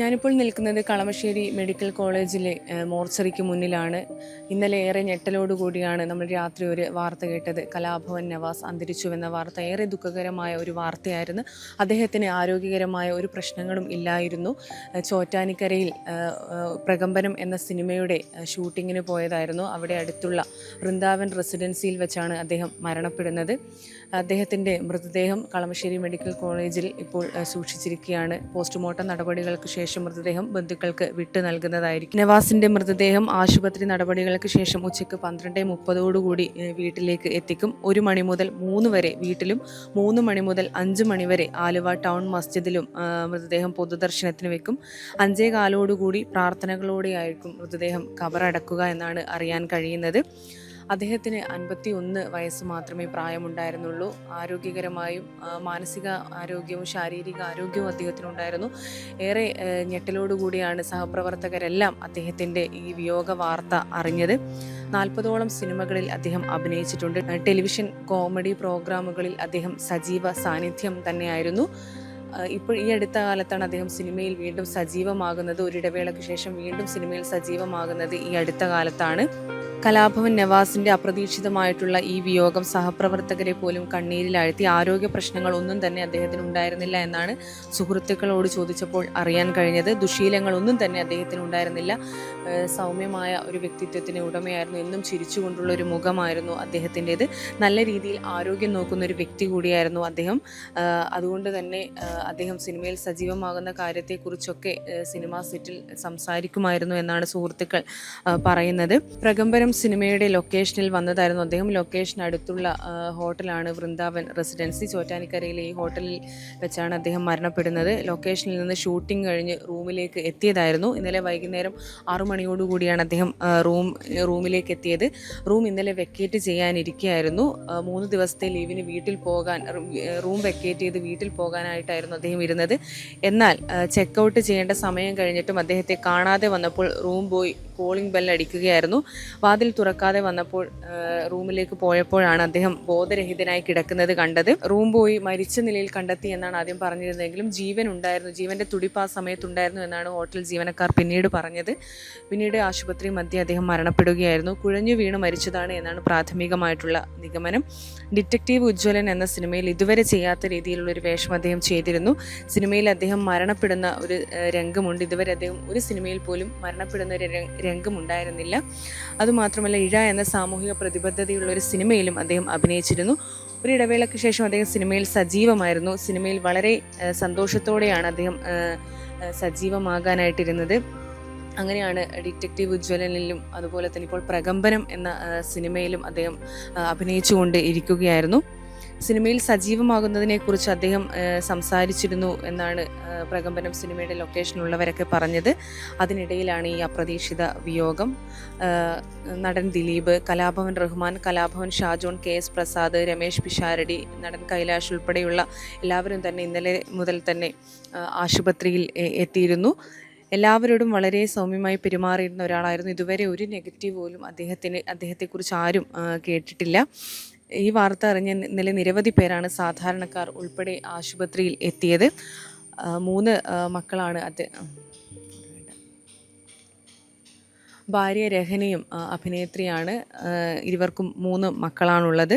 ഞാനിപ്പോൾ നിൽക്കുന്നത് കളമശ്ശേരി മെഡിക്കൽ കോളേജിലെ മോർച്ചറിക്ക് മുന്നിലാണ്. ഇന്നലെ ഏറെ ഞെട്ടലോടുകൂടിയാണ് നമ്മൾ രാത്രി ഒരു വാർത്ത കേട്ടത്. കലാഭവൻ നവാസ് അന്തരിച്ചുവെന്ന വാർത്ത ഏറെ ദുഃഖകരമായ ഒരു വാർത്തയായിരുന്നു. അദ്ദേഹത്തിന് ആരോഗ്യകരമായ ഒരു പ്രശ്നങ്ങളും ഇല്ലായിരുന്നു. ചോറ്റാനിക്കരയിൽ പ്രകമ്പനം എന്ന സിനിമയുടെ ഷൂട്ടിങ്ങിന് പോയതായിരുന്നു. അവിടെ അടുത്തുള്ള വൃന്ദാവൻ റെസിഡൻസിയിൽ വെച്ചാണ് അദ്ദേഹം മരണപ്പെടുന്നത്. അദ്ദേഹത്തിന്റെ മൃതദേഹം കളമശ്ശേരി മെഡിക്കൽ കോളേജിൽ ഇപ്പോൾ സൂക്ഷിച്ചിരിക്കുകയാണ്. പോസ്റ്റ്മോർട്ടം നടപടികൾക്ക് ശേഷം മൃതദേഹം ബന്ധുക്കൾക്ക് വിട്ടു നൽകുന്നതായിരിക്കും. നവാസിന്റെ മൃതദേഹം ആശുപത്രി നടപടികൾക്ക് ശേഷം ഉച്ചയ്ക്ക് പന്ത്രണ്ട് മുപ്പതോടുകൂടി വീട്ടിലേക്ക് എത്തിക്കും. ഒരു മണി മുതൽ മൂന്ന് വരെ വീട്ടിലും മൂന്ന് മണി മുതൽ അഞ്ച് മണി വരെ ആലുവ ടൗൺ മസ്ജിദിലും മൃതദേഹം പൊതുദർശനത്തിന് വെക്കും. അഞ്ചേ കാലോടുകൂടി പ്രാർത്ഥനകളോടെയായിരിക്കും മൃതദേഹം കബറടക്കുക എന്നാണ് അറിയാൻ കഴിയുന്നത്. അദ്ദേഹത്തിന് അൻപത്തി ഒന്ന് വയസ്സ് മാത്രമേ പ്രായമുണ്ടായിരുന്നുള്ളൂ. ആരോഗ്യകരമായും മാനസിക ആരോഗ്യവും ശാരീരിക ആരോഗ്യവും അദ്ദേഹത്തിനുണ്ടായിരുന്നു. ഏറെ ഞെട്ടലോടുകൂടിയാണ് സഹപ്രവർത്തകരെല്ലാം അദ്ദേഹത്തിന്റെ ഈ വിയോഗ വാർത്ത അറിഞ്ഞത്. നാൽപ്പതോളം സിനിമകളിൽ അദ്ദേഹം അഭിനയിച്ചിട്ടുണ്ട്. ടെലിവിഷൻ കോമഡി പ്രോഗ്രാമുകളിൽ അദ്ദേഹം സജീവ സാന്നിധ്യം തന്നെയായിരുന്നു. ഇപ്പോൾ ഈ അടുത്ത കാലത്താണ് അദ്ദേഹം സിനിമയിൽ വീണ്ടും സജീവമാകുന്നത്. ഒരിടവേളയ്ക്ക് ശേഷം വീണ്ടും സിനിമയിൽ സജീവമാകുന്നത് ഈ അടുത്ത കാലത്താണ്. കലാഭവൻ നവാസിന്റെ അപ്രതീക്ഷിതമായിട്ടുള്ള ഈ വിയോഗം സഹപ്രവർത്തകരെ പോലും കണ്ണീരിലാഴ്ത്തി ആരോഗ്യ പ്രശ്നങ്ങൾ ഒന്നും തന്നെ അദ്ദേഹത്തിന് ഉണ്ടായിരുന്നില്ല എന്നാണ് സുഹൃത്തുക്കളോട് ചോദിച്ചപ്പോൾ അറിയാൻ കഴിഞ്ഞത്. ദുശീലങ്ങളൊന്നും തന്നെ അദ്ദേഹത്തിന് ഉണ്ടായിരുന്നില്ല. സൗമ്യമായ ഒരു വ്യക്തിത്വത്തിന് ഉടമയായിരുന്നു. എന്നും ചിരിച്ചുകൊണ്ടുള്ള ഒരു മുഖമായിരുന്നു അദ്ദേഹത്തിന്റെത്. നല്ല രീതിയിൽ ആരോഗ്യം നോക്കുന്ന ഒരു വ്യക്തി കൂടിയായിരുന്നു അദ്ദേഹം. അതുകൊണ്ട് തന്നെ അദ്ദേഹം സിനിമയിൽ സജീവമാകുന്ന കാര്യത്തെക്കുറിച്ചൊക്കെ സിനിമ സെറ്റിൽ സംസാരിക്കുമായിരുന്നു എന്നാണ് സുഹൃത്തുക്കൾ പറയുന്നത്. പ്രകമ്പരം സിനിമയുടെ ലൊക്കേഷനിൽ വന്നതായിരുന്നു അദ്ദേഹം. ലൊക്കേഷൻ അടുത്തുള്ള ഹോട്ടലാണ് വൃന്ദാവൻ റെസിഡൻസി. ചോറ്റാനിക്കരയിലെ ഈ ഹോട്ടലിൽ വെച്ചാണ് അദ്ദേഹം മരണപ്പെടുന്നത്. ലൊക്കേഷനിൽ നിന്ന് ഷൂട്ടിംഗ് കഴിഞ്ഞ് റൂമിലേക്ക് എത്തിയതായിരുന്നു. ഇന്നലെ വൈകുന്നേരം ആറു മണിയോടുകൂടിയാണ് അദ്ദേഹം റൂം റൂമിലേക്ക് എത്തിയത്. റൂം ഇന്നലെ വെക്കേറ്റ് ചെയ്യാനിരിക്കുകയായിരുന്നു മൂന്ന് ദിവസത്തെ ലീവിന് വീട്ടിൽ പോകാൻ റൂം വെക്കേറ്റ് ചെയ്ത് വീട്ടിൽ പോകാനായിട്ടായിരുന്നു അദ്ദേഹം ഇരുന്നത്. എന്നാൽ ചെക്കൗട്ട് ചെയ്യേണ്ട സമയം കഴിഞ്ഞിട്ടും അദ്ദേഹത്തെ കാണാതെ വന്നപ്പോൾ റൂം ബോയ് കോളിംഗ് ബെൽ അടിക്കുകയായിരുന്നു. വാതിൽ തുറക്കാതെ വന്നപ്പോൾ റൂമിലേക്ക് പോയപ്പോഴാണ് അദ്ദേഹം ബോധരഹിതനായി കിടക്കുന്നത് കണ്ടത്. റൂം ബോയ് മരിച്ച നിലയിൽ കണ്ടെത്തി എന്നാണ് ആദ്യം പറഞ്ഞിരുന്നെങ്കിലും ജീവൻ ഉണ്ടായിരുന്നു. ജീവന്റെ തുടിപ്പ് ആ സമയത്തുണ്ടായിരുന്നു എന്നാണ് ഹോട്ടൽ ജീവനക്കാർ പിന്നീട് പറഞ്ഞത്. പിന്നീട് ആശുപത്രി മധ്യേ അദ്ദേഹം മരണപ്പെടുകയായിരുന്നു. കുഴഞ്ഞു വീണ് മരിച്ചതാണ് എന്നാണ് പ്രാഥമികമായിട്ടുള്ള നിഗമനം. ഡിറ്റക്റ്റീവ് ഉജ്ജ്വലൻ എന്ന സിനിമയിൽ ഇതുവരെ ചെയ്യാത്ത രീതിയിലുള്ള ഒരു വേഷം അദ്ദേഹം ചെയ്തിരുന്നു സിനിമയിൽ അദ്ദേഹം മരണപ്പെടുന്ന ഒരു രംഗമുണ്ട്. ഇതുവരെ അദ്ദേഹം ഒരു സിനിമയിൽ പോലും മരണപ്പെടുന്ന ഒരു രംഗമുണ്ടായിരുന്നില്ല. അതുമാത്രമല്ല ഇഴ എന്ന സാമൂഹിക പ്രതിബദ്ധതയുള്ള ഒരു സിനിമയിലും അദ്ദേഹം അഭിനയിച്ചിരുന്നു. ഒരു ഇടവേളയ്ക്ക് ശേഷം അദ്ദേഹം സിനിമയിൽ സജീവമായിരുന്നു. സിനിമയിൽ വളരെ സന്തോഷത്തോടെയാണ് അദ്ദേഹം സജീവമാകാനായിട്ടിരുന്നത്. അങ്ങനെയാണ് ഡിറ്റക്റ്റീവ് ഉജ്ജ്വലനിലും അതുപോലെ തന്നെ ഇപ്പോൾ പ്രകമ്പനം എന്ന സിനിമയിലും അദ്ദേഹം അഭിനയിച്ചുകൊണ്ട് ഇരിക്കുകയായിരുന്നു സിനിമയിൽ സജീവമാകുന്നതിനെക്കുറിച്ച് അദ്ദേഹം സംസാരിച്ചിരുന്നു എന്നാണ് പ്രകമ്പനം സിനിമയുടെ ലൊക്കേഷനുള്ളവരൊക്കെ പറഞ്ഞത്. അതിനിടയിലാണ് ഈ അപ്രതീക്ഷിത വിയോഗം. നടൻ ദിലീപ് കലാഭവൻ റഹ്മാൻ കലാഭവൻ ഷാജോൺ കെ എസ് പ്രസാദ് രമേശ് പിഷാരടി നടൻ കൈലാഷ് ഉൾപ്പെടെയുള്ള എല്ലാവരും തന്നെ ഇന്നലെ മുതൽ തന്നെ ആശുപത്രിയിൽ എത്തിയിരുന്നു. എല്ലാവരോടും വളരെ സൗമ്യമായി പെരുമാറിയിരുന്ന ഒരാളായിരുന്നു. ഇതുവരെ ഒരു നെഗറ്റീവ് പോലും അദ്ദേഹത്തിന് അദ്ദേഹത്തെക്കുറിച്ച് ആരും കേട്ടിട്ടില്ല. ഈ വാർത്ത അറിഞ്ഞ ഇന്നലെ നിരവധി പേരാണ് സാധാരണക്കാർ ഉൾപ്പെടെ ആശുപത്രിയിൽ എത്തിയത്. മൂന്ന് മക്കളാണ് അദ്ദേഹം ഭാര്യ രഹനയും അഭിനേത്രിയാണ്. ഇരുവർക്കും മൂന്ന് മക്കളാണുള്ളത്.